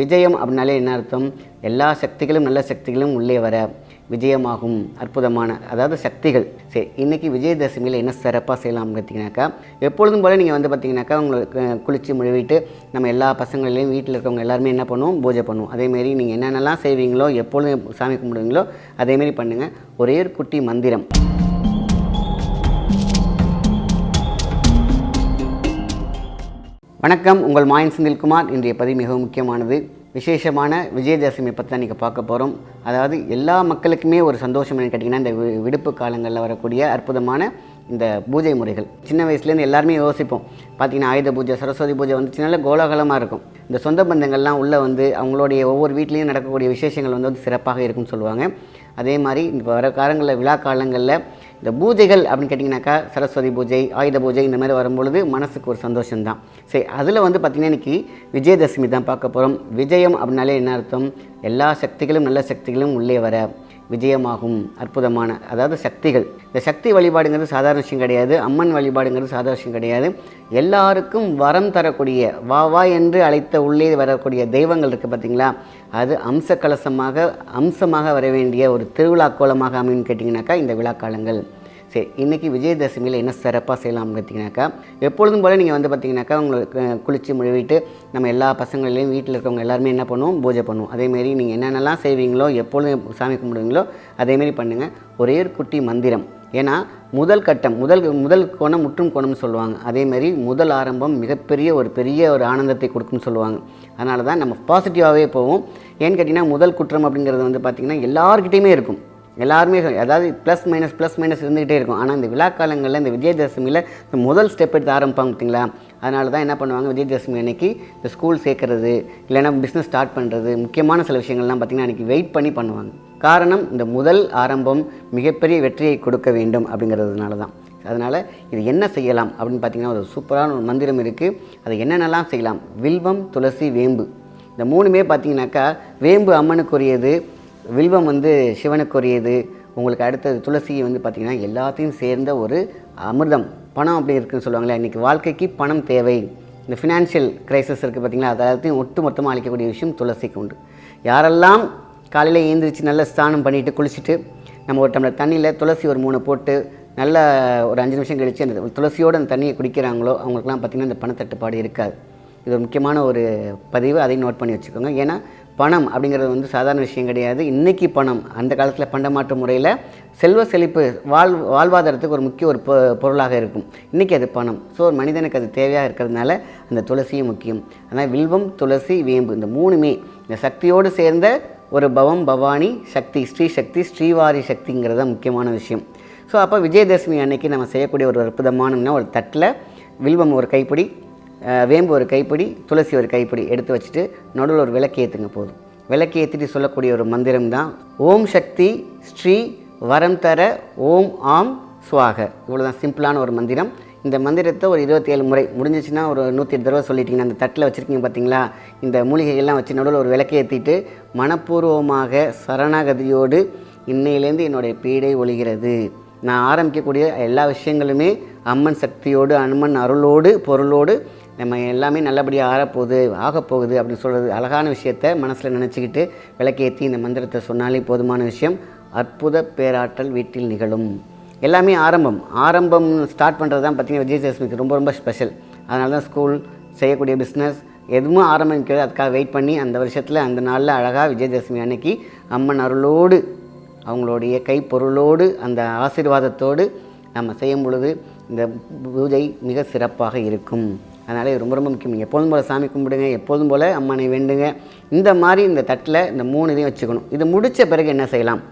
விஜயம் அப்படின்னாலே என்ன அர்த்தம்? எல்லா சக்திகளும் நல்ல சக்திகளும் உள்ளே வர விஜயமாகும் அற்புதமான அதாவது சக்திகள். சரி இன்றைக்கி விஜயதசமியில் என்ன சிறப்பாக செய்யலாம் பார்த்தீங்கன்னாக்கா எப்பொழுதும் போல் நீங்கள் வந்து பார்த்தீங்கன்னாக்கா உங்களுக்கு குளித்து முழுவிட்டு நம்ம எல்லா பசங்களையும் வீட்டில் இருக்கவங்க எல்லாருமே என்ன பண்ணுவோம்? பூஜை பண்ணுவோம். அதேமாரி நீங்கள் என்னென்னலாம் செய்வீங்களோ எப்பொழுதும் சாமி கும்பிடுவீங்களோ அதேமாரி பண்ணுங்கள் ஒரே ஒரு குட்டி மந்திரம். வணக்கம். உங்கள் மாயன் செந்தில்குமார். இன்றைய பதிவு மிகவும் முக்கியமானது. விசேஷமான விஜயதசமி பற்றி தான் நீங்கள் பார்க்க போகிறோம் அதாவது எல்லா மக்களுக்குமே ஒரு சந்தோஷம் என்னன்னு கேட்டிங்கன்னா இந்த வி- விடுப்பு காலங்களில் வரக்கூடிய அற்புதமான இந்த பூஜை முறைகள். சின்ன வயசுலேருந்து எல்லாருமே யோசிப்போம். பார்த்தீங்கன்னா ஆயுத பூஜை சரஸ்வதி பூஜை வந்துச்சுனால கோலாகலமாக இருக்கும். இந்த சொந்த பந்தங்கள்லாம் உள்ளே வந்து அவங்களுடைய ஒவ்வொரு வீட்லேயும் நடக்கக்கூடிய விசேஷங்கள் வந்து வந்து சிறப்பாக இருக்கும்னு சொல்லுவாங்க. அதே மாதிரி இப்போ வர காலங்களில் விழா காலங்களில் இந்த பூஜைகள் அப்படின்னு கேட்டிங்கனாக்கா சரஸ்வதி பூஜை ஆயுத பூஜை இந்த மாதிரி வரும்பொழுது மனசுக்கு ஒரு சந்தோஷம்தான். சரி அதில் வந்து பார்த்திங்கன்னா இன்றைக்கி விஜயதசமி தான் பார்க்க போகிறோம் விஜயம் அப்படின்னாலே என்ன அர்த்தம்? எல்லா சக்திகளும் நல்ல சக்திகளும் உள்ளே வர. விஜயமாகும் அற்புதமான அதாவது சக்திகள். இந்த சக்தி வழிபாடுங்கிறது சாதாரண விஷயம் கிடையாது. அம்மன் வழிபாடுங்கிறது சாதாரண விஷயம் கிடையாது. எல்லாருக்கும் வரம் தரக்கூடிய வா வா என்று அழைத்த உள்ளே வரக்கூடிய தெய்வங்கள் இருக்குது பார்த்தீங்களா? அது அம்ச கலசமாக அம்சமாக வர வேண்டிய ஒரு திருவிழா கோலமாக அமைன்னு கேட்டிங்கனாக்கா இந்த விழா காலங்கள் சரி இன்றைக்கி விஜயதசமியில் என்ன சிறப்பாக செய்யலாம் பார்த்தீங்கன்னாக்கா எப்பொழுதும் போல் நீங்கள் வந்து பார்த்தீங்கன்னாக்கா உங்களுக்கு குளித்து முழுவிட்டு நம்ம எல்லா பசங்களையும் வீட்டில் இருக்கவங்க எல்லாருமே என்ன பண்ணுவோம்? பூஜை பண்ணுவோம். அதேமாரி நீங்கள் என்னென்னலாம் செய்வீங்களோ எப்பொழுதும் சாமி கும்பிடுவீங்களோ அதேமாரி பண்ணுங்கள் ஒரே ஒரு குட்டி மந்திரம். ஏன்னா முதல் கட்டம் முதல் முதல் கோணம் முற்றும் கோணம்னு சொல்லுவாங்க. அதேமாரி முதல் ஆரம்பம் மிகப்பெரிய ஒரு பெரிய ஒரு ஆனந்தத்தை கொடுக்கும்னு சொல்லுவாங்க. அதனால தான் நம்ம பாசிட்டிவாகவே போவோம். ஏன்னு கேட்டிங்கன்னா முதல் குற்றம் அப்படிங்கிறது வந்து பார்த்திங்கன்னா எல்லாருக்கிட்டேயுமே இருக்கும். எல்லாருமே அதாவது ப்ளஸ் மைனஸ் ப்ளஸ் மைனஸ் இருந்துகிட்டே இருக்கும். ஆனால் இந்த விழா காலங்களில் இந்த விஜயதசமியில் இந்த முதல் ஸ்டெப் எடுத்து ஆரம்பிப்பாங்க பார்த்தீங்களா அதனால தான் என்ன பண்ணுவாங்க? விஜயதசமி அன்னைக்கு இந்த ஸ்கூல் சேர்க்குறது இல்லைன்னா பிஸ்னஸ் ஸ்டார்ட் பண்ணுறது முக்கியமான சில விஷயங்கள்லாம் பார்த்திங்கன்னா அன்றைக்கி வெயிட் பண்ணி பண்ணுவாங்க. காரணம் இந்த முதல் ஆரம்பம் மிகப்பெரிய வெற்றியை கொடுக்க வேண்டும் அப்படிங்கிறதுனால தான் அதனால் இது என்ன செய்யலாம் அப்படின்னு பார்த்தீங்கன்னா ஒரு சூப்பரான ஒரு மந்திரம் இருக்குது அது என்னென்னலாம் செய்யலாம்? வில்வம் துளசி வேம்பு. இந்த மூணுமே பார்த்திங்கனாக்கா வேம்பு அம்மனுக்குரியது வில்வம் வந்து சிவனுக்குரியது. உங்களுக்கு அடுத்தது துளசி வந்து பார்த்திங்கன்னா எல்லாத்தையும் சேர்ந்த ஒரு அமிர்தம். பணம் அப்படி இருக்குன்னு சொல்லுவாங்களே இன்றைக்கி வாழ்க்கைக்கு பணம் தேவை. இந்த ஃபினான்ஷியல் கிரைசஸ் இருக்குது பார்த்தீங்களா அதெல்லாத்தையும் ஒட்டு மொத்தமாக அளிக்கக்கூடிய விஷயம் துளசிக்கு உண்டு. யாரெல்லாம் காலையில் எழுந்திரிச்சு நல்ல ஸ்நானம் பண்ணிவிட்டு குளிச்சுட்டு நம்ம ஒரு டம்ளர் தண்ணியில் துளசி ஒரு மூணு போட்டு நல்ல ஒரு அஞ்சு நிமிஷம் கழித்து அந்த துளசியோடு அந்த தண்ணியை குடிக்கிறாங்களோ அவங்களுக்குலாம் பார்த்திங்கன்னா இந்த பணத்தட்டுப்பாடு இருக்காது. இது ஒரு முக்கியமான ஒரு பதிவு அதையும் நோட் பண்ணி வச்சுக்கோங்க. ஏன்னா பணம் அப்படிங்கிறது வந்து சாதாரண விஷயம் கிடையாது. இன்றைக்கி பணம் அந்த காலத்தில் பண்டமாற்று முறையில் செல்வ செழிப்பு வாழ் வாழ்வாதாரத்துக்கு ஒரு முக்கிய ஒரு பொ- பொருளாக இருக்கும். இன்றைக்கி அது பணம். ஸோ ஒரு மனிதனுக்கு அது தேவையாக இருக்கிறதுனால அந்த துளசியும் முக்கியம். ஆனால் வில்வம் துளசி வேம்பு இந்த மூணுமே இந்த சக்தியோடு சேர்ந்த ஒரு பவம் பவானி சக்தி ஸ்ரீ சக்தி ஸ்ரீவாரி சக்திங்கிறது தான் முக்கியமான விஷயம். ஸோ அப்போ விஜயதசமி அன்னைக்கு நம்ம செய்யக்கூடிய ஒரு அற்புதமான ஒரு தட்டில் வில்வம் ஒரு கைப்பிடி வேம்பு ஒரு கைப்பிடி துளசி ஒரு கைப்பிடி எடுத்து வச்சுட்டு நடுவில் ஒரு விளக்கு ஏற்றுங்க போதும். விளக்கு ஏற்றிட்டு சொல்லக்கூடிய ஒரு மந்திரம் தான் ஓம் சக்தி ஸ்ரீ வரம் தர ஓம் ஆம் சுவாக. இவ்வளோ தான் சிம்பிளான ஒரு மந்திரம். இந்த மந்திரத்தை ஒரு இருபத்தேழு முறை முடிஞ்சிச்சுன்னா ஒரு நூற்றி எட்டு தடவை சொல்லிட்டீங்கன்னா அந்த தட்டில் வச்சுருக்கீங்க பார்த்தீங்களா இந்த மூலிகைகள்லாம் வச்சு நடுவில் ஒரு விளக்கு ஏற்றிட்டு மனப்பூர்வமாக சரணாகதியோடு இன்னையிலேருந்து என்னுடைய பீடை ஒழிகிறது நான் ஆரம்பிக்கக்கூடிய எல்லா விஷயங்களுமே அம்மன் சக்தியோடு அம்மன் அருளோடு பொருளோடு நம்ம எல்லாமே நல்லபடியாக ஆறப்போகுது ஆகப்போகுது அப்படின்னு சொல்கிறது அழகான விஷயத்த மனசில் நினச்சிக்கிட்டு விளக்கேற்றி இந்த மந்திரத்தை சொன்னாலே போதுமான விஷயம். அற்புத பேராற்றல் வீட்டில் நிகழும். எல்லாமே ஆரம்பம். ஆரம்பம் ஸ்டார்ட் பண்ணுறது தான் பார்த்திங்கன்னா விஜயதசமிக்கு ரொம்ப ரொம்ப ஸ்பெஷல் அதனால தான் ஸ்கூல் செய்யக்கூடிய பிஸ்னஸ் எதுவும் ஆரம்பிக்கிறது அதுக்காக வெயிட் பண்ணி அந்த வருஷத்தில் அந்த நாளில் அழகாக விஜயதசமி அன்னைக்கு அம்மன் அருளோடு அவங்களுடைய கைப்பொருளோடு அந்த ஆசீர்வாதத்தோடு நம்ம செய்யும் பொழுது இந்த பூஜை மிக சிறப்பாக இருக்கும். அதனால் இது ரொம்ப ரொம்ப முக்கியம். நீங்கள் எப்போதும் போல் சாமி கும்பிடுங்க எப்போதும் போல் அம்மனை வேண்டுங்க. இந்த மாதிரி இந்த தட்டில் இந்த மூணு இதையும் வச்சுக்கணும். இது முடித்த பிறகு என்ன செய்யலாம்?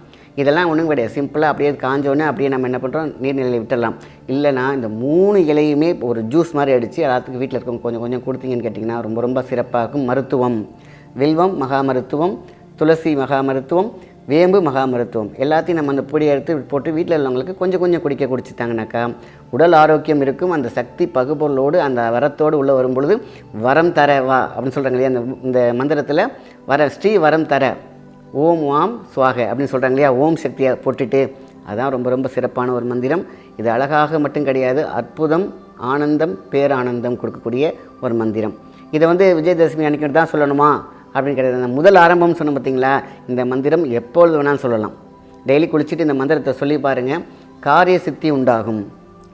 இதெல்லாம் ஒன்றும் கிடையாது. சிம்பிளாக அப்படியே காஞ்சோடனே அப்படியே நம்ம என்ன பண்ணுறோம் நீர்நிலையில் விட்டுடலாம் இல்லைனா இந்த மூணு இலையுமே ஒரு ஜூஸ் மாதிரி அடித்து எல்லாத்துக்கும் வீட்டில் இருக்கவங்க கொஞ்சம் கொஞ்சம் கொடுத்தீங்கன்னு கேட்டிங்கன்னா ரொம்ப ரொம்ப சிறப்பாக இருக்கும். மருத்துவம். வில்வம் மகா மருத்துவம். துளசி மகா மருத்துவம். வேம்பு மகா மருத்துவம் எல்லாத்தையும் நம்ம அந்த பொடியை எடுத்து போட்டு வீட்டில் உள்ளவங்களுக்கு கொஞ்சம் கொஞ்சம் குடிக்க குடிச்சிட்டாங்கனாக்கா உடல் ஆரோக்கியம் இருக்கும். அந்த சக்தி பகுபொருளோடு அந்த வரத்தோடு உள்ளே வரும்பொழுது வரம் தர வா அப்படின்னு சொல்கிறாங்க இல்லையா? அந்த இந்த மந்திரத்தில் வர ஸ்ரீ வரம் தர ஓம் வாம் சுவாக அப்படின்னு சொல்கிறாங்க இல்லையா? ஓம் சக்தியை போட்டுட்டு அதான் ரொம்ப ரொம்ப சிறப்பான ஒரு மந்திரம். இது அழகாக மட்டும் கிடையாது அற்புதம் ஆனந்தம் பேரானந்தம் கொடுக்கக்கூடிய ஒரு மந்திரம். இதை வந்து விஜயதசமி அன்னைக்கு தான் சொல்லணுமா? அப்படின்னு கிடையாது. அந்த முதல் ஆரம்பம் சொன்ன பார்த்தீங்களா? இந்த மந்திரம் எப்பொழுது வேணாலும் சொல்லலாம். டெய்லி குளிச்சுட்டு இந்த மந்திரத்தை சொல்லி பாருங்கள் காரிய சித்தி உண்டாகும்.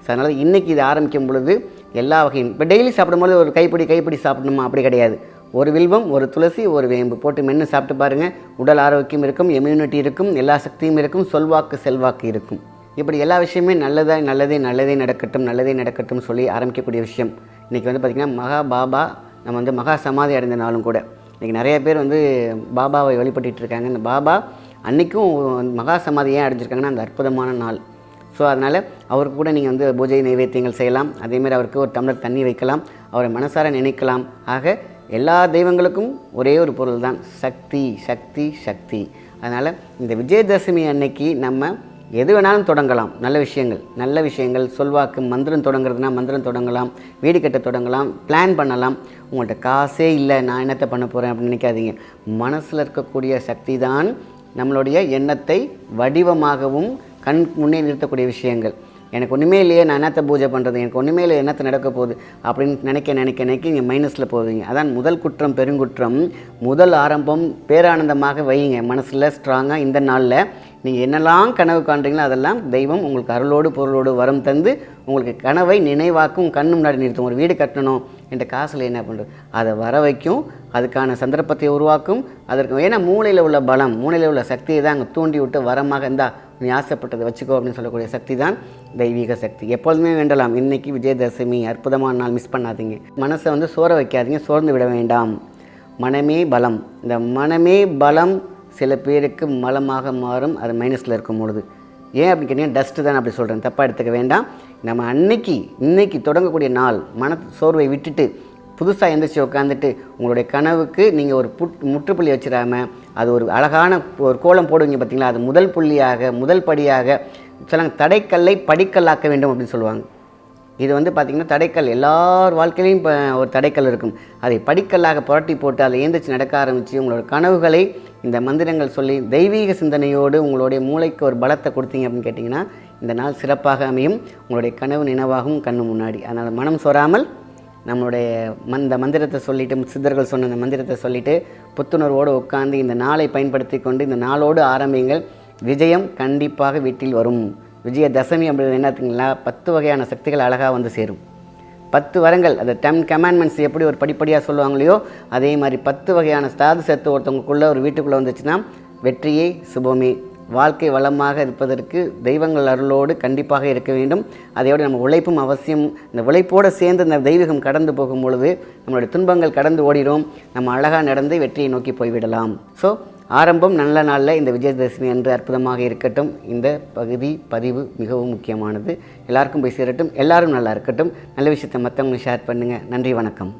ஸோ அதனால் இன்றைக்கி இது ஆரம்பிக்கும் பொழுது எல்லா வகையும் இப்போ டெய்லி சாப்பிடும்போது ஒரு கைப்பிடி கைப்பிடி சாப்பிடணுமா? அப்படி கிடையாது. ஒரு வில்வம் ஒரு துளசி ஒரு வேம்பு. போட்டு மென்று சாப்பிட்டு பாருங்கள் உடல் ஆரோக்கியம் இருக்கும் இம்யூனிட்டி இருக்கும் எல்லா சக்தியும் இருக்கும் சொல்வாக்கு செல்வாக்கு இருக்கும். இப்படி எல்லா விஷயமே நல்லதாக நல்லதே நல்லதே நடக்கட்டும் நல்லதே நடக்கட்டும் சொல்லி ஆரம்பிக்கக்கூடிய விஷயம். இன்றைக்கி வந்து பார்த்திங்கன்னா மகா பாபா நம்ம வந்து மகா சமாதி அடைந்த நாளும் கூட இன்றைக்கி நிறைய பேர் வந்து பாபாவை வழிபட்டுட்டு இருக்காங்க இந்த பாபா அன்றைக்கும் மகா சமாதி ஏன் அடைஞ்சிருக்காங்கன்னா அந்த அற்புதமான நாள். ஸோ அதனால் அவருக்கு கூட நீங்கள் வந்து பூஜை நைவேத்தியங்கள் செய்யலாம். அதேமாதிரி அவருக்கு ஒரு டம்ளர் தண்ணி வைக்கலாம். அவரை மனசார நினைக்கலாம். ஆக எல்லா தெய்வங்களுக்கும் ஒரே ஒரு பொருள் தான் சக்தி சக்தி சக்தி. அதனால் இந்த விஜயதசமி அன்னைக்கு நம்ம எது வேணாலும் தொடங்கலாம். நல்ல விஷயங்கள். நல்ல விஷயங்கள். சொல்வாக்கு மந்திரம் தொடங்குறதுனா மந்திரம் தொடங்கலாம். வீடு கட்ட தொடங்கலாம். பிளான் பண்ணலாம். உங்கள்கிட்ட காசே இல்லை. நான் என்னத்தை பண்ண போகிறேன் அப்படின்னு நினைக்காதீங்க. மனசில் இருக்கக்கூடிய சக்தி தான் நம்மளுடைய எண்ணத்தை வடிவமாகவும் கண் முன்னே நிறுத்தக்கூடிய விஷயங்கள். எனக்கு ஒன்றுமே இல்லையே. நான் என்னத்தை பூஜை பண்ணுறது எனக்கு ஒன்றுமே இல்லை என்னத்தை நடக்க போகுது? அப்படின்னு நினைக்க நினைக்க நினைக்க நீங்கள் மைனஸில் போவீங்க. அதான் முதல் குற்றம் பெருங்குற்றம். முதல் ஆரம்பம் பேரானந்தமாக வையுங்க. மனசில் ஸ்ட்ராங்காக இந்த நாளில் நீங்கள் என்னெல்லாம் கனவு காண்றீங்களோ அதெல்லாம் தெய்வம் உங்களுக்கு அருளோடு பொருளோடு வரம் தந்து உங்களுக்கு கனவை நினைவாக்கும் கண்ணு முன்னாடி நிறுத்தும். ஒரு வீடு கட்டணும் என்ற காசில் என்ன பண்ணுறது அதை வர வைக்கும். அதுக்கான சந்தர்ப்பத்தை உருவாக்கும். அதற்கு ஏன்னா மூளையில் உள்ள பலம் மூளையில் உள்ள சக்தியை தான் அங்கே தூண்டி விட்டு வரமாக இருந்தால் நீ ஆசைப்பட்டதை வச்சுக்கோ அப்படின்னு சொல்லக்கூடிய சக்தி தான் தெய்வீக சக்தி. எப்பொழுதுமே வேண்டலாம். இன்றைக்கி விஜயதசமி அற்புதமான நாள் மிஸ் பண்ணாதீங்க. மனசை வந்து சோற வைக்காதீங்க சோர்ந்து விட வேண்டாம். மனமே பலம். இந்த மனமே பலம் சில பேருக்கு மலமாக மாறும் அது மைனஸில் இருக்கும் பொழுது. ஏன் அப்படின்னு கேட்டிங்கன்னா டஸ்ட்டு தான் அப்படி சொல்கிறேன் தப்பாக எடுத்துக்க வேண்டாம். நம்ம அன்னைக்கு இன்னைக்கு தொடங்கக்கூடிய நாள் மன சோர்வை விட்டுட்டு புதுசாக எந்திரிச்சு உட்காந்துட்டு உங்களுடைய கனவுக்கு நீங்கள் ஒரு புட் முற்றுப்புள்ளி வச்சிடாமல் அது ஒரு அழகான ஒரு கோலம் போடுவீங்க பார்த்தீங்களா அது முதல் புள்ளியாக முதல் படியாக சொல்லுங்க தடைக்கல்லை படிக்கல்லாக்க வேண்டும் அப்படின்னு சொல்லுவாங்க. இது வந்து பார்த்திங்கன்னா தடைக்கல். எல்லார் வாழ்க்கையிலையும் இப்போ ஒரு தடைக்கல் இருக்கும். அதை படிக்கல்லாக புரட்டி போட்டு அதை ஏந்திரிச்சு நடக்க ஆரம்பித்து உங்களோட கனவுகளை இந்த மந்திரங்கள் சொல்லி தெய்வீக சிந்தனையோடு உங்களுடைய மூளைக்கு ஒரு பலத்தை கொடுத்தீங்க அப்படின்னு கேட்டிங்கன்னா இந்த நாள் சிறப்பாக அமையும். உங்களுடைய கனவு நினைவாகவும் கண்ணு முன்னாடி. அதனால் மனம் சொராமல் நம்மளுடைய ம- இந்த மந்திரத்தை சொல்லிட்டு சித்தர்கள் சொன்ன இந்த மந்திரத்தை சொல்லிவிட்டு புத்துணர்வோடு உட்கார்ந்து இந்த நாளை பயன்படுத்தி கொண்டு இந்த நாளோடு ஆரம்பியுங்கள். விஜயம் கண்டிப்பாக வீட்டில் வரும். விஜய தசமி என்னத்துங்களா பத்து வகையான சக்திகள் அழகாக வந்து சேரும். பத்து வரங்கள் அந்த டென் கமாண்ட்மெண்ட்ஸ் எப்படி ஒரு படிப்படியாக சொல்லுவாங்களையோ அதே மாதிரி பத்து வகையான ஸ்டாது சேர்த்து ஒருத்தவங்களுக்குள்ளே ஒரு வீட்டுக்குள்ளே வந்துச்சுன்னா வெற்றியே சுபமே. வாழ்க்கை வளமாக இருப்பதற்கு தெய்வங்கள் அருளோடு கண்டிப்பாக இருக்க வேண்டும். அதையோடு நம்ம உழைப்பும் அவசியம். இந்த உழைப்போடு சேர்ந்து இந்த தெய்வீகம் கடந்து போகும் பொழுது நம்மளுடைய துன்பங்கள் கடந்து ஓடிடும். நம்ம அழகாக நடந்து வெற்றியை நோக்கி போய்விடலாம். ஸோ ஆரம்பம் நல்ல நாளில் இந்த விஜயதசமி அன்று அற்புதமாக இருக்கட்டும். இந்த பகுதி பதிவு மிகவும் முக்கியமானது. எல்லாருக்கும் போய் சேரட்டும். எல்லாரும் நல்லா இருக்கட்டும். நல்ல விஷயத்தை மற்றவங்களுக்கு ஷேர் பண்ணுங்கள் நன்றி வணக்கம்.